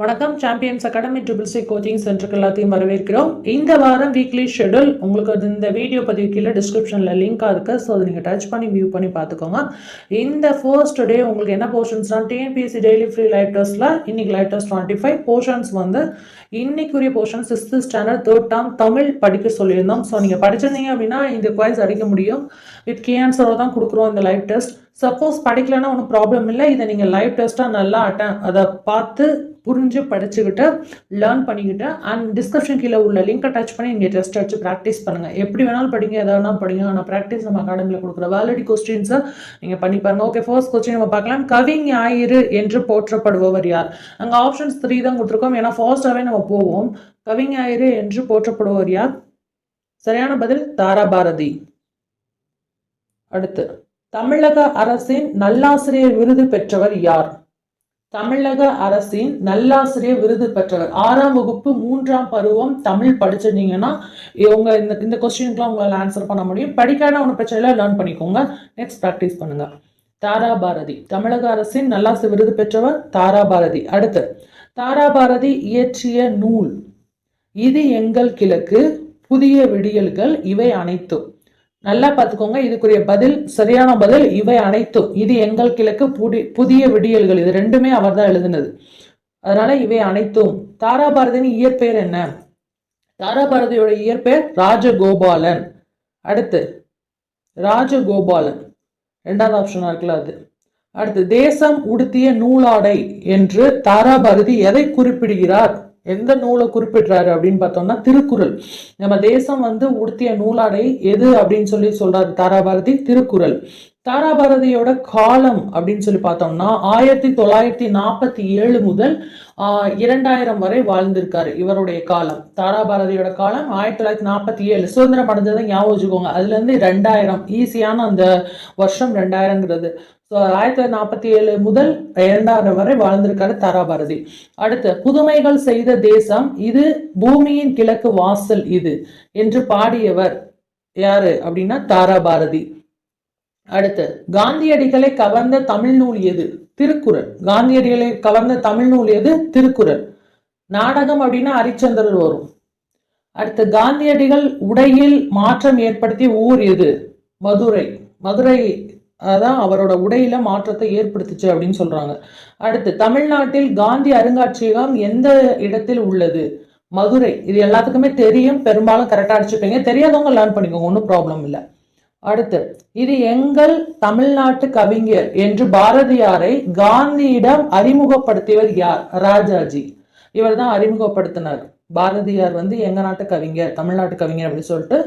வணக்கம். Champions academy triple C coaching சென்டருக்கு எல்லாத்தையும் வரவேற்கிறோம். இந்த வாரம் வீக்லி ஷெடியூல் உங்களுக்கு அது இந்த வீடியோ பதிவு கீழே டிஸ்கிரிப்ஷனில் லிங்காக இருக்குது ஸோ அதை நீங்கள் டச் பண்ணி வியூ பண்ணி பார்த்துக்கோங்க. இந்த ஃபர்ஸ்ட் டே உங்களுக்கு என்ன போர்ஷன்ஸ்னால் டிஎன்பிஎஸ்சி டெய்லி ஃப்ரீ லைவ் டெஸ்ட்டில் இன்றைக்கி live test twenty five portions வந்து இன்னைக்குரிய portion sixth standard third term Tamil படிக்க சொல்லியிருந்தோம். ஸோ நீங்கள் படிச்சிருந்தீங்க அப்படின்னா இந்த குவைஸ் அடிக்க முடியும். வித் கே ஆன்சரோட தான் கொடுக்குறோம் இந்த லைவ் டெஸ்ட் சப்போஸ் படிக்கலைன்னா ஒன்றும் ப்ராப்ளம் இல்லை. இதை நீங்கள் லைவ் டெஸ்ட்டாக நல்லா அட்டன் அதை பார்த்து புரிஞ்சு படிச்சுக்கிட்டு லேர்ன் பண்ணிக்கிட்டு அண்ட் டிஸ்கிரிப்ஷன் கீழே உள்ள லிங்க் டச் பண்ணி நீங்கள் டெஸ்ட் அடிச்சு ப்ராக்டிஸ் பண்ணுங்கள் எப்படி வேணாலும் படிங்க எதாவது வேணாலும் படிங்க. ஆனால் ப்ராக்டிஸ் நம்ம அகாடமியில் கொடுக்குற வேலிடி கொஸ்டின்ஸை நீங்கள் பண்ணி பாருங்கள் ஓகே ஃபர்ஸ்ட் கொஸ்டின் நம்ம பார்க்கலாம். கவி ஞாயிறு என்று போற்றப்படுபவர் யார்? அங்கே ஆப்ஷன்ஸ் த்ரீ தான் கொடுத்துருக்கோம். ஏன்னா ஃபர்ஸ்டாகவே நம்ம போவோம். கவி ஞாயிறு என்று போற்றப்படுபவர் யார்? சரியான பதில் தாராபாரதி. அடுத்து தமிழக அரசின் நல்லாசிரியர் விருது பெற்றவர் யார்? தமிழக அரசின் நல்லாசிரியர் விருது பெற்றவர். ஆறாம் வகுப்பு மூன்றாம் பருவம் தமிழ் படிச்சிருந்தீங்கன்னா இவங்க இந்த இந்த கொஸ்டினுக்குலாம் உங்களால் ஆன்சர் பண்ண முடியும். படிக்காத ஒன்றும் பிரச்சனை இல்லை லேர்ன் பண்ணிக்கோங்க. நெக்ஸ்ட் ப்ராக்டிஸ் பண்ணுங்க. தாரா பாரதி. தமிழக அரசின் நல்லாசிரியர் விருது பெற்றவர் தாரா பாரதி. அடுத்து தாரா பாரதி இயற்றிய நூல். இது எங்கள் கிழக்கு புதிய விடியல்கள் இவை அனைத்தும். நல்லா பார்த்துக்கோங்க. இதுக்குரிய பதில் சரியான பதில் இவை அனைத்தும். இது எங்கள் கிழக்கு புடி புதிய விடியல்கள். இது ரெண்டுமே அவர் தான் எழுதினது. அதனால இவை அனைத்தும். தாராபாரதியின் இயற்பெயர் என்ன? தாராபாரதியோட இயற்பெயர் ராஜகோபாலன். அடுத்து ராஜகோபாலன். ரெண்டாவது ஆப்ஷனாக இருக்குல்ல அது. அடுத்து தேசம் உடுத்திய நூலாடை என்று தாராபாரதி எதை குறிப்பிடுகிறார்? எந்த நூலை குறிப்பிடுறாரு அப்படின்னு பார்த்தோம்னா திருக்குறள். நம்ம தேசம் வந்து உடுத்திய நூலாடை எது அப்படின்னு சொல்லி சொல்றாரு தாராபாரதி திருக்குறள். தாராபாரதியோட காலம் அப்படின்னு சொல்லி பார்த்தோம்னா ஆயிரத்தி தொள்ளாயிரத்தி நாற்பத்தி ஏழு முதல் இரண்டாயிரம் வரை வாழ்ந்திருக்காரு இவருடைய காலம். தாராபாரதியோட காலம் ஆயிரத்தி தொள்ளாயிரத்தி நாற்பத்தி ஏழு. சுதந்திரம் அடைஞ்சதை ஞாபகம் வச்சுக்கோங்க. அதுல இருந்து ரெண்டாயிரம் ஈஸியான அந்த வருஷம் ரெண்டாயிரங்கிறது ஸோ ஆயிரத்தி தொள்ளாயிரத்தி நாற்பத்தி ஏழு முதல் இரண்டாயிரம் வரை வாழ்ந்திருக்காரு தாராபாரதி. அடுத்து புதுமைகள் செய்த தேசம் இது பூமியின் கிழக்கு வாசல் இது என்று பாடியவர் யாரு அப்படின்னா தாராபாரதி. அடுத்து காந்தியடிகளை கவர்ந்த தமிழ் நூல் எது? திருக்குறள். காந்தியடிகளை கவர்ந்த தமிழ் நூல் எது? திருக்குறள். நாடகம் அப்படின்னா ஹரிச்சந்திரர் வரும். அடுத்து காந்தியடிகள் உடையில் மாற்றம் ஏற்படுத்திய ஊர் எது? மதுரை. மதுரை அதான் அவரோட உடையில மாற்றத்தை ஏற்படுத்துச்சு அப்படின்னு சொல்றாங்க. அடுத்து தமிழ்நாட்டில் காந்தி அருங்காட்சியகம் எந்த இடத்தில் உள்ளது? மதுரை. இது எல்லாத்துக்குமே தெரியும். பெரும்பாலும் கரெக்டாக அடிச்சுப்பீங்க. தெரியாதவங்க லேர்ன் பண்ணிக்கோங்க. ஒன்றும் ப்ராப்ளம் இல்லை. அடுத்து இது எங்கள் தமிழ்நாட்டு கவிஞர் என்று பாரதியாரை காந்தியிடம் அறிமுகப்படுத்தியவர் யார்? ராஜாஜி. இவர் தான் அறிமுகப்படுத்தினார். பாரதியார் வந்து எங்க நாட்டு கவிஞர் தமிழ்நாட்டு கவிஞர் அப்படின்னு சொல்லிட்டு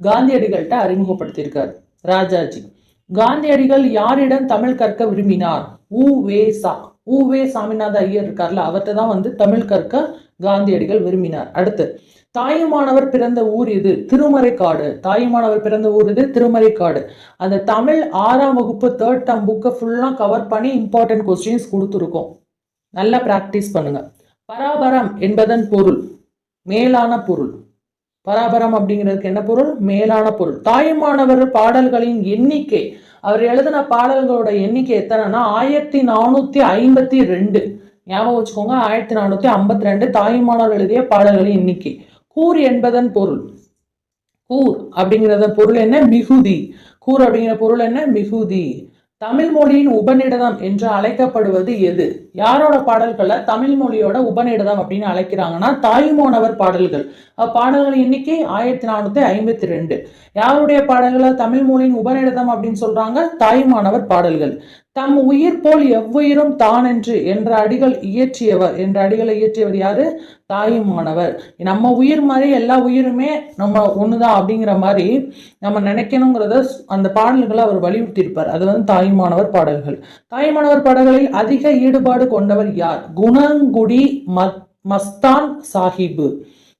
காந்தியடிகள்கிட்ட அறிமுகப்படுத்தியிருக்கார். ராஜாஜி. காந்தியடிகள் யாரிடம் தமிழ் கற்க விரும்பினார்? உ. வே. சா. உ. வே. சாமிநாத ஐயர் இருக்கார்ல அவர்கிட்ட தான் வந்து தமிழ் கற்க காந்தியடிகள் விரும்பினார். அடுத்து தாயுமானவர் பிறந்த ஊர் இது திருமறைக்காடு. தாயுமானவர் பிறந்த ஊர் இது திருமறைக்காடு. அந்த தமிழ் ஆறாம் வகுப்பு தேர்ட் டேர்ம் புக்கை ஃபுல்லாக கவர் பண்ணி இம்பார்ட்டன்ட் கொஸ்டின்ஸ் கொடுத்துருக்கோம். நல்லா ப்ராக்டிஸ் பண்ணுங்க. பராபரம் என்பதன் பொருள் மேலான பொருள். பராபரம் அப்படிங்கிறதுக்கு என்ன பொருள்? மேலான பொருள். தாயுமானவர் பாடல்களின் எண்ணிக்கை. அவர் எழுதின பாடல்களோட எண்ணிக்கை எத்தனைன்னா ஆயிரத்தி நானூத்தி ஐம்பத்தி ரெண்டு. ஞாபகம் வச்சுக்கோங்க ஆயிரத்தி நானூத்தி ஐம்பத்தி ரெண்டு தாயுமானவர் எழுதிய பாடல்களின் எண்ணிக்கை. கூர் என்பதன் பொருள். கூர் அப்படிங்கிறத பொருள் என்ன? மிகுதி. கூர் அப்படிங்கிற பொருள் என்ன? மிகுதி. தமிழ் மொழியின் உபநிடதம் என்று அழைக்கப்படுவது எது? யாரோட பாடல்களை தமிழ் மொழியோட உபநிடதம் அப்படின்னு அழைக்கிறாங்கன்னா தாயுமானவர் பாடல்கள். பாடல்கள் எண்ணிக்கை ஆயிரத்தி நானூத்தி ஐம்பத்தி ரெண்டு. யாருடைய பாடல்களை தமிழ் மொழியின் உபநிடதம் அப்படின்னு சொல்றாங்க? தாயுமானவர் பாடல்கள். தம் உயிர் போல் எவ்வுயிரும் தான் என்று என்ற அடிகள் இயற்றியவர். என்ற அடிகளை இயற்றியவர் யாரு? தாயுமானவர். நம்ம உயிர் மாதிரி எல்லா உயிருமே நம்ம ஒண்ணுதான் அப்படிங்கிற மாதிரி நம்ம நினைக்கணுங்கிறத அந்த பாடல்களை அவர் வலியுறுத்தியிருப்பார். அது வந்து தாயுமானவர் பாடல்கள். தாயுமானவர் பாடல்களில் அதிக ஈடுபாடு கொண்டவர் யார்? குணங்குடி மத் மஸ்தான் சாஹிபு.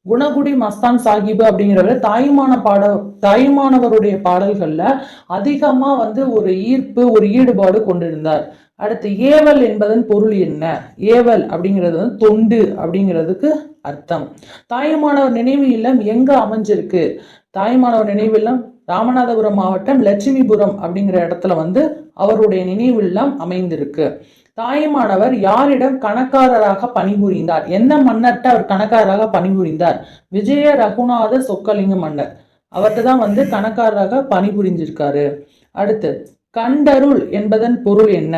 குணகுடி மஸ்தான் சாஹிபு அப்படிங்கிறவர் தாயுமான பாட தாயுமானவருடைய பாடல்கள்ல அதிகமா வந்து ஒரு ஈர்ப்பு ஒரு ஈடுபாடு கொண்டிருந்தார். அடுத்து ஏவல் என்பதன் பொருள் என்ன? ஏவல் அப்படிங்கிறது வந்து தொண்டு அப்படிங்கிறதுக்கு அர்த்தம். தாயுமானவர் நினைவு இல்லம் எங்க அமைஞ்சிருக்கு? தாயுமானவர் நினைவு இல்லம் ராமநாதபுரம் மாவட்டம் லட்சுமிபுரம் அப்படிங்கிற இடத்துல வந்து அவருடைய நினைவு இல்லம் அமைந்திருக்கு. தாயுமானவர் யாரிடம் கணக்காரராக பணிபுரிந்தார்? எந்த மன்னர்கிட்ட அவர் கணக்காரராக பணிபுரிந்தார்? விஜய ரகுநாத சொக்கலிங்க மன்னர். அவர்கிட்ட தான் வந்து கணக்காரராக பணிபுரிஞ்சிருக்காரு. அடுத்து கண்டருள் என்பதன் பொருள் என்ன?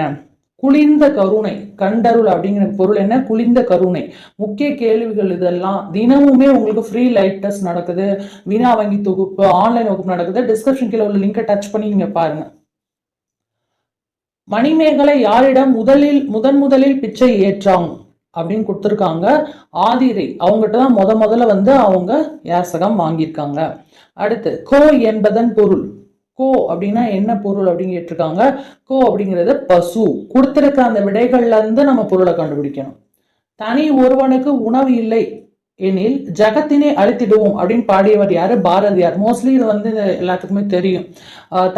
குளிர்ந்த கருணை. கண்டருள் அப்படிங்கிற பொருள் என்ன? குளிர்ந்த கருணை. முக்கிய கேள்விகள் இதெல்லாம் தினமுமே உங்களுக்கு ஃப்ரீ லைட் டெஸ்ட் நடக்குது. வினா வங்கி தொகுப்பு ஆன்லைன் வகுப்பு நடக்குது. டிஸ்கிரிப்ஷன் கீழே உள்ள லிங்கை டச் பண்ணி நீங்கள் பாருங்கள் மணிமேகலை யாரிடம் முதலில் முதன் முதலில் பிச்சை ஏற்றாங்க அப்படின்னு கொடுத்துருக்காங்க. ஆதிரை அவங்ககிட்ட தான் முத முதல்ல வந்து அவங்க யாசகம் வாங்கியிருக்காங்க. அடுத்து கோ என்பதன் பொருள். கோ அப்படின்னா என்ன பொருள் அப்படின்னு கேட்டிருக்காங்க. கோ அப்படிங்கிறது பசு. கொடுத்துருக்க அந்த விடைகள்ல இருந்து நம்ம பொருளை கண்டுபிடிக்கணும். தனி ஒருவனுக்கு உணவு இல்லை. எனில் ஜகத்தினை அழித்திடுவோம் அப்படின்னு பாடியவர் யாரு? பாரதியார். மோஸ்ட்லி இது வந்து எல்லாத்துக்குமே தெரியும்.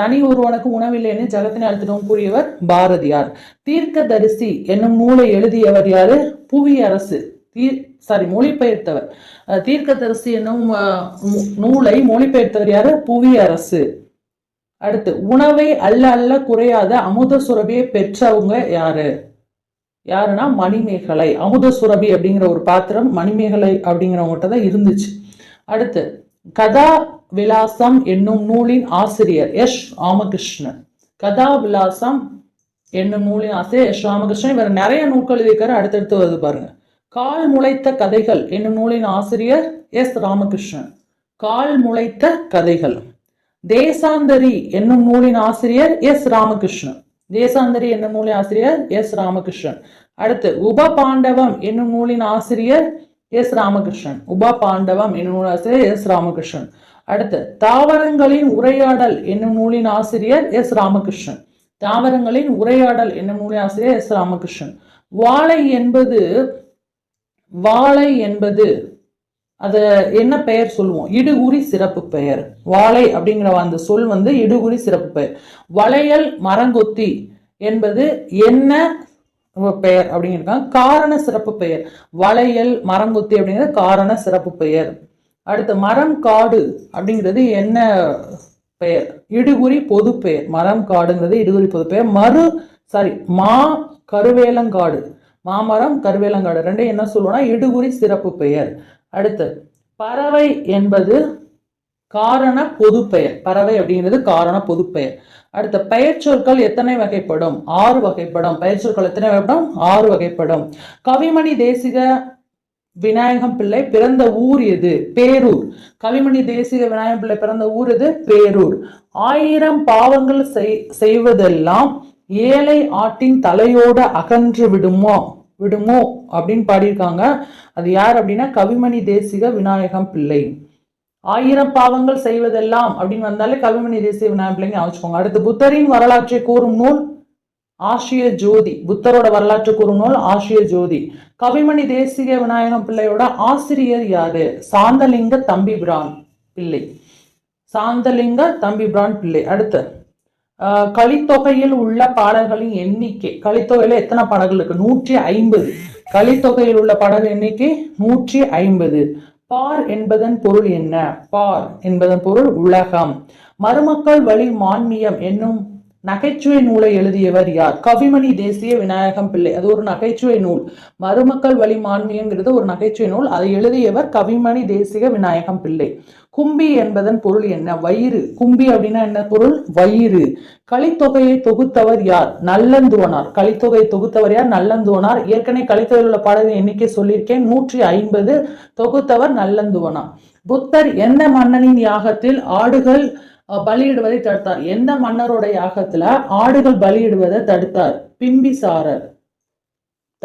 தனி ஒருவனுக்கு உணவில்லைன்னு ஜகத்தினை அழுத்திடுவோம் கூறியவர் பாரதியார். தீர்க்கதரிசி என்னும் நூலை எழுதியவர் யாரு? புவியரசு. தீர் சாரி மொழிபெயர்த்தவர். தீர்க்க தீர்க்கதரிசி என்னும் நூலை மொழிபெயர்த்தவர் யாரு? புவியரசு. அடுத்து உணவை அல்ல அல்ல குறையாத அமுத சுரபியை பெற்றவங்க யாரு? யாருன்னா மணிமேகலை அமுத சுரபி அப்படிங்கிற ஒரு பாத்திரம் மணிமேகலை அப்படிங்கிறவங்ககிட்ட தான் இருந்துச்சு. அடுத்து கதா விலாசம் என்னும் நூலின் ஆசிரியர் எஸ் ராமகிருஷ்ணன். கதா விலாசம் என்னும் நூலின் ஆசிரியர் எஸ் ராமகிருஷ்ணன். இவர் நிறைய நூல்கள் எழுதியிருக்காரு அடுத்தடுத்து வருது பாருங்க. கால் முளைத்த கதைகள் என்னும் நூலின் ஆசிரியர் எஸ் ராமகிருஷ்ணன். கால் முளைத்த கதைகள். தேசாந்தரி என்னும் நூலின் ஆசிரியர் எஸ் ராமகிருஷ்ணன். தேசாந்தரி என்னும் நூலின் ஆசிரியர் எஸ் ராமகிருஷ்ணன். அடுத்து உப பாண்டவம் என்னும் நூலின் ஆசிரியர் எஸ் ராமகிருஷ்ணன். உப பாண்டவம் என்னும் நூல் ஆசிரியர் எஸ் ராமகிருஷ்ணன். அடுத்து தாவரங்களின் உரையாடல் என்னும் நூலின் ஆசிரியர் எஸ் ராமகிருஷ்ணன். தாவரங்களின் உரையாடல் என்னும் நூலின் ஆசிரியர் எஸ் ராமகிருஷ்ணன். வாழை என்பது வாழை என்பது அது என்ன பெயர் சொல்லுவோம்? இடுகுறி சிறப்பு பெயர். வாழை அப்படிங்கிற அந்த சொல் வந்து இடுகுறி சிறப்பு பெயர். வளையல் மரங்கொத்தி என்பது என்ன பெயர் அப்படிங்கிறாங்க காரண சிறப்பு பெயர். வளையல் மரங்கொத்தி அப்படிங்கிறது காரண சிறப்பு பெயர். அடுத்து மரம் காடு அப்படிங்கிறது என்ன பெயர்? இடுகுறி பொது பெயர். மரம் காடுங்கிறது இடுகுறி பொது பெயர். மறு சாரி மா கருவேலங்காடு. மாமரம் கருவேலங்காடு. ரெண்டையும் என்ன சொல்லுவோம்னா இடுகுறி சிறப்பு பெயர். அடுத்து பறவை என்பது காரண பொது பெயர் பறவை அப்படிங்கிறது காரண பொது பெயர் அடுத்த பெயர் சொற்கள் எத்தனை வகைப்படும்? ஆறு வகைப்படும். பெயர் சொற்கள் எத்தனை வகைப்படும்? ஆறு வகைப்படும். கவிமணி தேசிக விநாயகம் பிள்ளை பிறந்த ஊர் எது? பேரூர். கவிமணி தேசிக விநாயகம் பிள்ளை பிறந்த ஊர் எது? பேரூர். ஆயிரம் பாவங்கள் செய்- செய்வதெல்லாம் ஏழை ஆட்டின் தலையோடு அகன்று விடுமோ? விடுமோ அப்படின்னு பாடியிருக்காங்க. அது யார் அப்படின்னா கவிமணி தேசிக விநாயகம் பிள்ளை. ஆயிரம் பாவங்கள் செய்வதெல்லாம் அப்படின்னு வந்தாலே கவிமணி தேசிய விநாயகம் பிள்ளைங்க வச்சுக்கோங்க. அடுத்து புத்தரின் வரலாற்றை கூறும் நூல் ஆசிய ஜோதி. புத்தரோட வரலாற்று கூறும் நூல் ஆசிய ஜோதி. கவிமணி தேசிக விநாயகம் பிள்ளையோட ஆசிரியர் யாரு? சாந்தலிங்க தம்பிபிரான் பிள்ளை. சாந்தலிங்க தம்பிபிரான் பிள்ளை. அடுத்து கலித்தொகையில் உள்ள பாடல்களின் எண்ணிக்கை கலித்தொகையில எத்தனை பாடல்கள் இருக்கு? நூற்றி ஐம்பது. கலித்தொகையில் உள்ள பாடல் எண்ணிக்கை நூற்றி ஐம்பது. பார் என்பதன் பொருள் என்ன? பார் என்பதன் பொருள் உலகம். மருமக்கள் வழி மான்மியம் என்னும் நகைச்சுவை நூலை எழுதியவர் யார்? கவிமணி தேசிய விநாயகம் பிள்ளை. அது ஒரு நகைச்சுவை நூல். மருமக்கள் வழி மான்மியங்கிறது ஒரு நகைச்சுவை நூல். அதை எழுதியவர் கவிமணி தேசிய விநாயகம் பிள்ளை. கும்பி என்பதன் பொருள் என்ன? வயிறு. கும்பி அப்படின்னா என்ன பொருள்? வயிறு. கலித்தொகையை தொகுத்தவர் யார்? நல்லந்துவனார். கலித்தொகையை தொகுத்தவர் யார்? நல்லந்துவனார். ஏற்கனவே கலித்தொகையில் உள்ள பாடல்கள் எண்ணிக்கை சொல்லியிருக்கேன். நூற்றி ஐம்பது தொகுத்தவர் நல்லந்துவனார். புத்தர் எந்த மன்னனின் யாகத்தில் ஆடுகள் பலியிடுவதை தடுத்தார். எந்த மன்னரோட யாகத்துல ஆடுகள் பலியிடுவதை தடுத்தார்? பிம்பிசாரர்.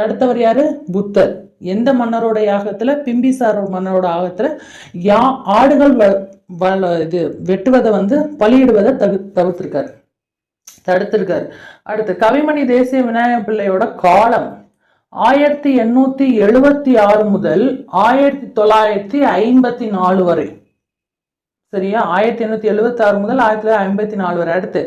தடுத்தவர் யாரு? புத்தர். எந்த மன்னரோட யாகத்துல? பிம்பிசார மன்னரோட யாகத்துல யா ஆடுகள் வ- இது வெட்டுவதை வந்து பலியிடுவதை தகு தவிர்த்திருக்காரு. தடுத்திருக்காரு. அடுத்து கவிமணி தேசிய விநாயக பிள்ளையோட காலம். ஆயிரத்தி எண்ணூத்தி எழுபத்தி ஆறு முதல் ஆயிரத்தி தொள்ளாயிரத்தி ஐம்பத்தி நாலு வரை. சரியா? ஆயிரத்தி எண்ணூத்தி எழுபத்தி ஆறு முதல் ஆயிரத்தி தொள்ளாயிரத்தி ஐம்பத்தி நாலு வரை அடுத்து.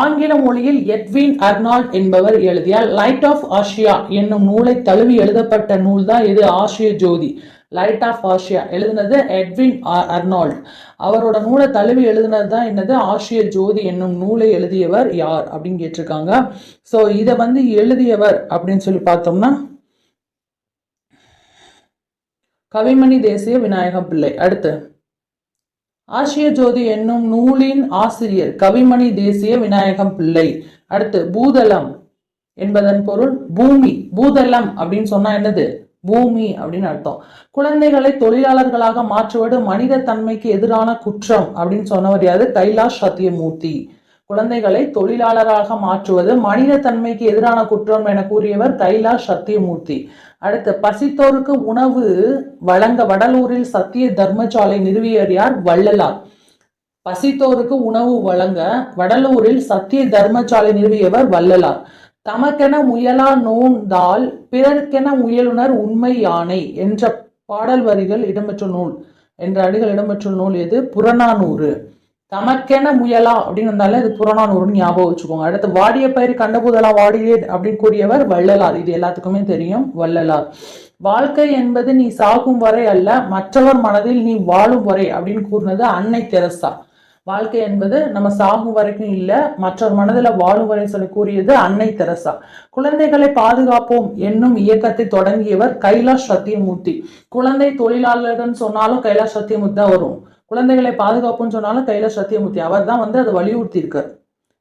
ஆங்கில மொழியில் எட்வின் அர்னால்ட் என்பவர் எழுதிய லைட் ஆஃப் ஆசியா என்னும் நூலை தழுவி எழுதப்பட்ட நூல் தான் இது Asiya Jothi light of Asia எழுதுனது எட்வின் அர்னால்ட். அவரோட நூலை தழுவி எழுதுனது தான் என்னது ஆசிய ஜோதி என்னும் நூலை எழுதியவர் யார் அப்படின்னு கேட்டிருக்காங்க. ஸோ இதை வந்து எழுதியவர் அப்படின்னு சொல்லி பார்த்தோம்னா கவிமணி தேசிய விநாயகம் பிள்ளை. அடுத்து ஆசிய ஜோதி என்னும் நூலின் ஆசிரியர் கவிமணி தேசிய விநாயகம் பிள்ளை. அடுத்து பூதளம் என்பதன் பொருள் பூமி. பூதளம் அப்படின்னு சொன்னா என்னது? பூமி அப்படின்னு அர்த்தம். குழந்தைகளை தொழிலாளர்களாக மாற்றுவது மனித தன்மைக்கு எதிரான குற்றம் அப்படின்னு சொன்னவர் யாரு? கைலாஷ் சத்தியமூர்த்தி குழந்தைகளை தொழிலாளராக மாற்றுவது மனித தன்மைக்கு எதிரான குற்றம் என கூறியவர் கைலாஷ் சத்தியமூர்த்தி. அடுத்து பசித்தோருக்கு உணவு வழங்க வடலூரில் சத்திய தர்மசாலை நிறுவியர் யார்? வள்ளலார். பசித்தோருக்கு உணவு வழங்க வடலூரில் சத்திய தர்மசாலை நிறுவியவர் வள்ளலார். தமக்கென முயலா நோந்தால் பிறர்க்கென முயலுனர் உண்மை யானை என்ற பாடல் வரிகள் இடம்பெற்ற நூல் என்ற அடிகள் இடம்பெற்ற நூல் எது? புறநானூறு. தமக்கென முயலா அப்படின்னு வந்தாலே அது புறநானூறுன்னு ஞாபகம் வச்சுக்கோங்க. அடுத்து வாடிய பயிர் கண்டபோதெல்லாம் வாடியே அப்படின்னு கூறியவர் வள்ளலார். இது எல்லாத்துக்குமே தெரியும் வள்ளலார். வாழ்க்கை என்பது நீ சாகும் வரை அல்ல மற்றவர் மனதில் நீ வாழும் வரை அப்படின்னு கூறினது அன்னை தெரசா. வாழ்க்கை என்பது நம்ம சாகும் வரைக்கும் இல்லை மற்றவர் மனதில் வாழும் வரை சொல்லி கூறியது அன்னை தெரசா. குழந்தைகளை பாதுகாப்போம் என்னும் இயக்கத்தை தொடங்கியவர் கைலாஷ் சத்தியமூர்த்தி. குழந்தை தொழிலாளர்கள் சொன்னாலும் கைலாஷ் சத்தியமூர்த்தி தான் வரும். குழந்தைகளை பாதுகாப்புன்னு சொன்னாலும் கையில சத்தியமூர்த்தி. அவர் தான் வந்து அதை வலியுறுத்தி இருக்கார்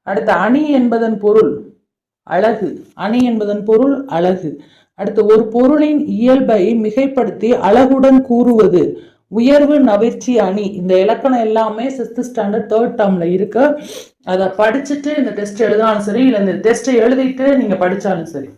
அடுத்து அணி என்பதன் பொருள் அழகு. அணி என்பதன் பொருள் அழகு. அடுத்து ஒரு பொருளின் இயல்பை மிகைப்படுத்தி அழகுடன் கூறுவது. உயர்வு நவிர்ச்சி அணி. இந்த இலக்கணம் எல்லாமே சிக்ஸ்த் ஸ்டாண்டர்ட் தேர்ட் டேர்ம்ல இருக்கு. அதை படிச்சுட்டு இந்த டெஸ்ட் எழுதினாலும் சரி இல்லை இந்த டெஸ்ட்டை எழுதிட்டு நீங்க படிச்சாலும் சரி.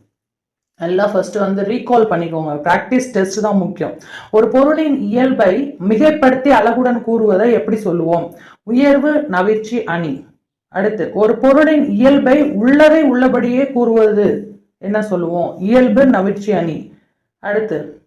எல்லாம் ஃபஸ்ட்டு வந்து ரீகால் பண்ணிக்கோங்க. ப்ராக்டிஸ் டெஸ்ட் தான் முக்கியம். ஒரு பொருளின் இயல்பை மிகைப்படுத்தி அழகுடன் கூறுவதை எப்படி சொல்லுவோம்? உயர்வு நவிர்ச்சி அணி. அடுத்து ஒரு பொருளின் இயல்பை உள்ளதை உள்ளபடியே கூறுவது என்ன சொல்லுவோம்? இயல்பு நவிர்ச்சி அணி. அடுத்து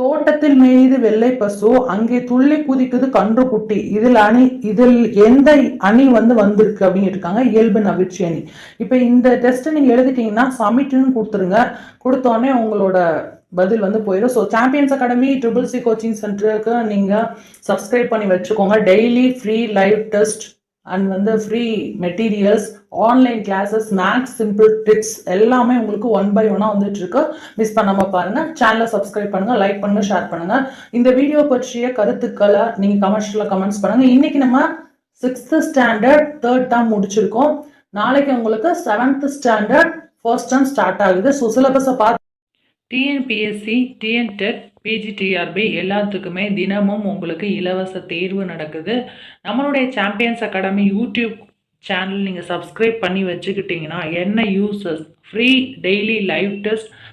தோட்டத்தில் மேய்து வெள்ளை பசு அங்கே துள்ளி குதிக்குது கன்று குட்டி. இதில் அணி இதில் எந்த அணி வந்து வந்திருக்கு அப்படின்னு இருக்காங்க. இயல்பு நவிர்ச்சி அணி. இப்போ இந்த டெஸ்ட்டை நீங்கள் எழுதிட்டீங்கன்னா சமிட்னு கொடுத்துருங்க. கொடுத்தோடனே உங்களோட பதில் வந்து போயிடும். So champions academy triple C coaching சென்டருக்கு நீங்கள் சப்ஸ்கிரைப் பண்ணி வச்சுக்கோங்க. Daily free live test and வந்து free materials online classes maths simple tips எல்லாமே உங்களுக்கு ஒன் பை ஒன்னாக வந்துட்டு இருக்கு மிஸ் பண்ணாமல் பாருங்க. சேனலை சப்ஸ்கிரைப் பண்ணுங்க லைக் பண்ணுங்க ஷேர் பண்ணுங்க. இந்த வீடியோ பற்றிய கருத்துக்களை நீங்க கமெண்ட்ஸ்ல கமெண்ட்ஸ் பண்ணுங்க. இன்னைக்கு நம்ம சிக்ஸ்த்து ஸ்டாண்டர்ட் தேர்ட் டேர்ம் முடிச்சிருக்கோம். நாளைக்கு உங்களுக்கு seventh standard first term start ஆகுது. ஸோ சிலபஸை பார்த்து டிஎன்பிஎஸ்சி டிஎன்டெட் பிஜிடிஆர்பி எல்லாத்துக்குமே தினமும் உங்களுக்கு இலவச தேர்வு நடக்குது. நம்மளுடைய சாம்பியன்ஸ் அகாடமி யூடியூப் சேனல் நீங்கள் சப்ஸ்கிரைப் பண்ணி வச்சுக்கிட்டிங்கன்னா என்ன uses free daily live test